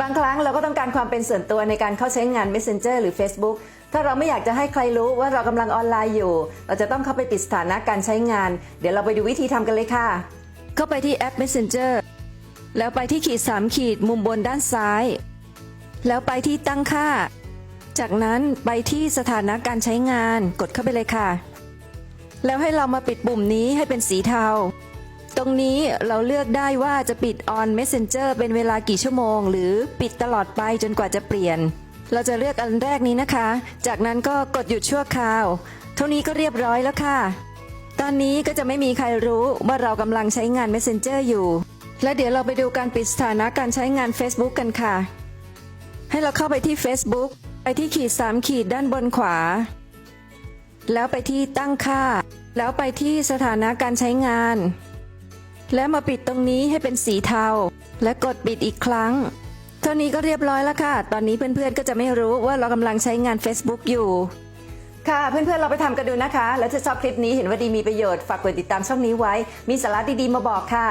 บางครั้งเราก็ต้องการความเป็นส่วนตัวในการเข้าใช้งาน Messenger หรือ Facebook ถ้าเราไม่อยากจะให้ใครรู้ว่าเรากำลังออนไลน์อยู่ เราจะต้องเข้าไปปิดสถานะการใช้งาน เดี๋ยวเราไปดูวิธีทำกันเลยค่ะ เข้าไปที่แอป Messenger แล้วไปที่ขีด 3 ขีดมุมบนด้านซ้าย แล้วไปที่ตั้งค่า จากนั้นไปที่สถานะการใช้งานกดเข้าไปเลยค่ะ แล้วให้เรามาปิดปุ่มนี้ให้เป็นสีเทา ตรงนี้เราเลือกได้ว่าจะปิด on messenger เป็นเวลากี่ชั่วโมง หรือปิดตลอดไปจนกว่าจะเปลี่ยน เราจะเลือกอันแรกนี้นะคะ จากนั้นก็กดหยุดชั่วคราว เท่านี้ก็เรียบร้อยแล้วค่ะ ตอนนี้ก็จะไม่มีใครรู้ว่าเรากำลังใช้งาน messenger อยู่ และเดี๋ยวเราไปดูการปิดสถานะการใช้งาน Facebook กันค่ะ ให้เราเข้าไปที่ Facebook ไปที่ขีด3ขีดด้านบนขวา แล้วไปที่ตั้งค่า แล้วไปที่สถานะการใช้งาน แล้วมาปิดตรงนี้ให้เป็นสีเทา และกดปิดอีกครั้ง เท่านี้ก็เรียบร้อยแล้วค่ะ ตอนนี้เพื่อนๆก็จะไม่รู้ว่าเรากำลังใช้งาน Facebook อยู่ ค่ะเพื่อนๆเราไปทำกันดูนะคะ แล้วถ้าชอบคลิปนี้เห็นว่าดีมีประโยชน์ฝากกดติดตามช่องนี้ไว้ มีสาระดีๆมาบอกค่ะ